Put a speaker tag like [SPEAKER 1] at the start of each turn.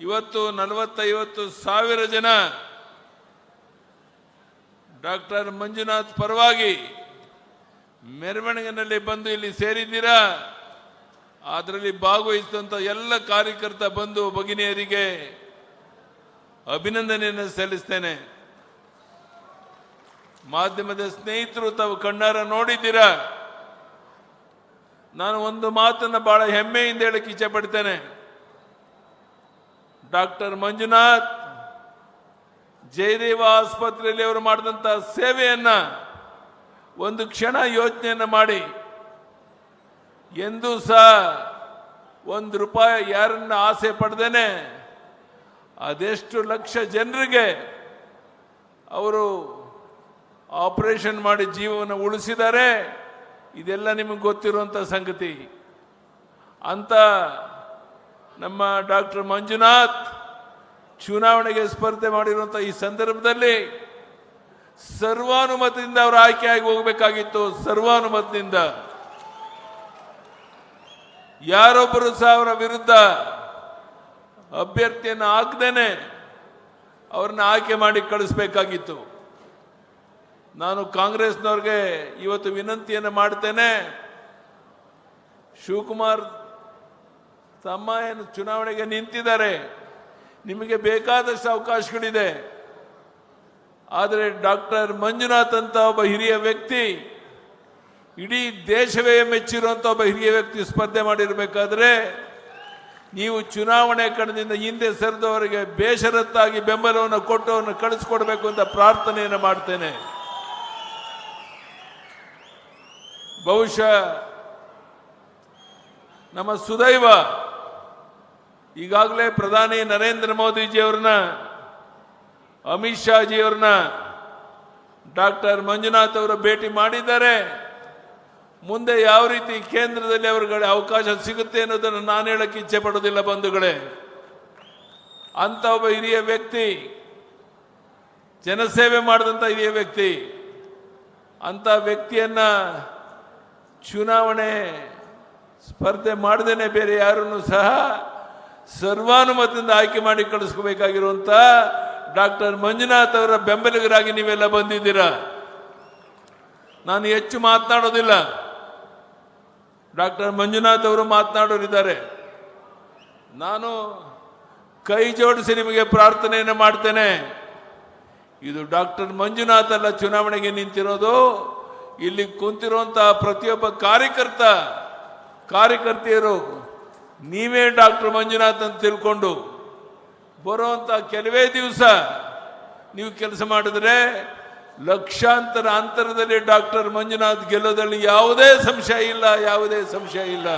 [SPEAKER 1] ಇವತ್ತು ನಲವತ್ತೈವತ್ತು ಸಾವಿರ ಜನ ಡಾಕ್ಟರ್ ಮಂಜುನಾಥ್ ಪರವಾಗಿ ಮೆರವಣಿಗೆನಲ್ಲಿ ಬಂದು ಇಲ್ಲಿ ಸೇರಿದ್ದೀರಾ? ಅದರಲ್ಲಿ ಭಾಗವಹಿಸಿದಂಥ ಎಲ್ಲ ಕಾರ್ಯಕರ್ತ ಬಂದು ಭಗಿನಿಯರಿಗೆ ಅಭಿನಂದನೆಯನ್ನು ಸಲ್ಲಿಸ್ತೇನೆ. ಮಾಧ್ಯಮದ ಸ್ನೇಹಿತರು ತಾವು ಕಣ್ಣಾರ ನೋಡಿದ್ದೀರಾ? ನಾನು ಒಂದು ಮಾತನ್ನು ಬಹಳ ಹೆಮ್ಮೆಯಿಂದ ಹೇಳಕ್ಕೆ ಇಚ್ಛೆ ಪಡ್ತೇನೆ. ಡಾಕ್ಟರ್ ಮಂಜುನಾಥ್ ಜಯದೇವ ಆಸ್ಪತ್ರೆಯಲ್ಲಿ ಅವರು ಮಾಡಿದಂಥ ಸೇವೆಯನ್ನ ಒಂದು ಕ್ಷಣ ಯೋಚನೆಯನ್ನು ಮಾಡಿ. ಎಂದೂ ಸಹ ಒಂದು ರೂಪಾಯಿ ಯಾರನ್ನ ಆಸೆ ಪಡೆದೇನೆ ಅದೆಷ್ಟು ಲಕ್ಷ ಜನರಿಗೆ ಅವರು ಆಪರೇಷನ್ ಮಾಡಿ ಜೀವವನ್ನು ಉಳಿಸಿದ್ದಾರೆ. ಇದೆಲ್ಲ ನಿಮಗೆ ಗೊತ್ತಿರುವಂಥ ಸಂಗತಿ. ಅಂತ ನಮ್ಮ ಡಾಕ್ಟರ್ ಮಂಜುನಾಥ್ ಚುನಾವಣೆಗೆ ಸ್ಪರ್ಧೆ ಮಾಡಿರುವಂಥ ಈ ಸಂದರ್ಭದಲ್ಲಿ ಸರ್ವಾನುಮತದಿಂದ ಅವರು ಆಯ್ಕೆಯಾಗಿ ಹೋಗಬೇಕಾಗಿತ್ತು. ಸರ್ವಾನುಮತದಿಂದ. ಯಾರೊಬ್ಬರು ಸಹ ಅವರ ವಿರುದ್ಧ ಅಭ್ಯರ್ಥಿಯನ್ನು ಹಾಕ್ದೇನೆ ಅವ್ರನ್ನ ಆಯ್ಕೆ ಮಾಡಿ ಕಳಿಸ್ಬೇಕಾಗಿತ್ತು. ನಾನು ಕಾಂಗ್ರೆಸ್ನವ್ರಿಗೆ ಇವತ್ತು ವಿನಂತಿಯನ್ನು ಮಾಡ್ತೇನೆ. ಶಿವಕುಮಾರ್ ತಮ್ಮ ಏನು ಚುನಾವಣೆಗೆ ನಿಂತಿದ್ದಾರೆ. ನಿಮಗೆ ಬೇಕಾದಷ್ಟು ಅವಕಾಶಗಳಿದೆ. ಆದರೆ ಡಾಕ್ಟರ್ ಮಂಜುನಾಥ್ ಅಂತ ಒಬ್ಬ ಹಿರಿಯ ವ್ಯಕ್ತಿ, ಇಡೀ ದೇಶವೇ ಮೆಚ್ಚಿರುವಂಥ ಒಬ್ಬ ಹಿರಿಯ ವ್ಯಕ್ತಿ ಸ್ಪರ್ಧೆ ಮಾಡಿರಬೇಕಾದ್ರೆ, ನೀವು ಚುನಾವಣೆ ಕಣದಿಂದ ಹಿಂದೆ ಸರಿದವರಿಗೆ ಬೇಷರತ್ತಾಗಿ ಬೆಂಬಲವನ್ನು ಕೊಟ್ಟು ಅವನ್ನ ಕಳಿಸ್ಕೊಡ್ಬೇಕು ಅಂತ ಪ್ರಾರ್ಥನೆಯನ್ನು ಮಾಡ್ತೇನೆ. ಬಹುಶಃ ನಮ್ಮ ಸುದೈವ ಈಗಾಗಲೇ ಪ್ರಧಾನಿ ನರೇಂದ್ರ ಮೋದಿಜಿಯವ್ರನ್ನ, ಅಮಿತ್ ಶಾಜಿಯವ್ರನ್ನ ಡಾಕ್ಟರ್ ಮಂಜುನಾಥ್ ಅವರು ಭೇಟಿ ಮಾಡಿದ್ದಾರೆ. ಮುಂದೆ ಯಾವ ರೀತಿ ಕೇಂದ್ರದಲ್ಲಿ ಅವರುಗಳ ಅವಕಾಶ ಸಿಗುತ್ತೆ ಅನ್ನೋದನ್ನು ನಾನು ಹೇಳಕ್ಕೆ ಇಚ್ಛೆ ಪಡೋದಿಲ್ಲ ಬಂಧುಗಳೇ. ಅಂತ ಒಬ್ಬ ಹಿರಿಯ ವ್ಯಕ್ತಿ, ಜನಸೇವೆ ಮಾಡಿದಂಥ ಹಿರಿಯ ವ್ಯಕ್ತಿ, ಅಂತ ವ್ಯಕ್ತಿಯನ್ನ ಚುನಾವಣೆ ಸ್ಪರ್ಧೆ ಮಾಡದೇನೆ ಬೇರೆ ಯಾರನ್ನು ಸಹ ಸರ್ವಾನುಮತದಿಂದ ಆಯ್ಕೆ ಮಾಡಿ ಕಳಿಸ್ಕೋಬೇಕಾಗಿರುವಂತ ಡಾಕ್ಟರ್ ಮಂಜುನಾಥ್ ಅವರ ಬೆಂಬಲಿಗರಾಗಿ ನೀವೆಲ್ಲ ಬಂದಿದ್ದೀರಾ? ನಾನು ಹೆಚ್ಚು ಮಾತನಾಡೋದಿಲ್ಲ. ಡಾಕ್ಟರ್ ಮಂಜುನಾಥ್ ಅವರು ಮಾತನಾಡೋರಿದ್ದಾರೆ. ನಾನು ಕೈ ಜೋಡಿಸಿ ನಿಮಗೆ ಪ್ರಾರ್ಥನೆಯನ್ನು ಮಾಡ್ತೇನೆ. ಇದು ಡಾಕ್ಟರ್ ಮಂಜುನಾಥ್ ಅಲ್ಲ, ಚುನಾವಣೆಗೆ ನಿಂತಿರೋದು. ಇಲ್ಲಿ ಕುಂತಿರುವಂತಹ ಪ್ರತಿಯೊಬ್ಬ ಕಾರ್ಯಕರ್ತ, ಕಾರ್ಯಕರ್ತೆಯರು ನೀವೇ ಡಾಕ್ಟರ್ ಮಂಜುನಾಥ್ ಅಂತ ತಿಳ್ಕೊಂಡು ಬರುವಂತ ಕೆಲವೇ ದಿವಸ ನೀವು ಕೆಲಸ ಮಾಡಿದ್ರೆ ಲಕ್ಷಾಂತರ ಅಂತರದಲ್ಲಿ ಡಾಕ್ಟರ್ ಮಂಜುನಾಥ್ ಗೆಲ್ಲೋದಲ್ಲಿ ಯಾವುದೇ ಸಂಶಯ ಇಲ್ಲ, ಯಾವುದೇ ಸಂಶಯ ಇಲ್ಲ.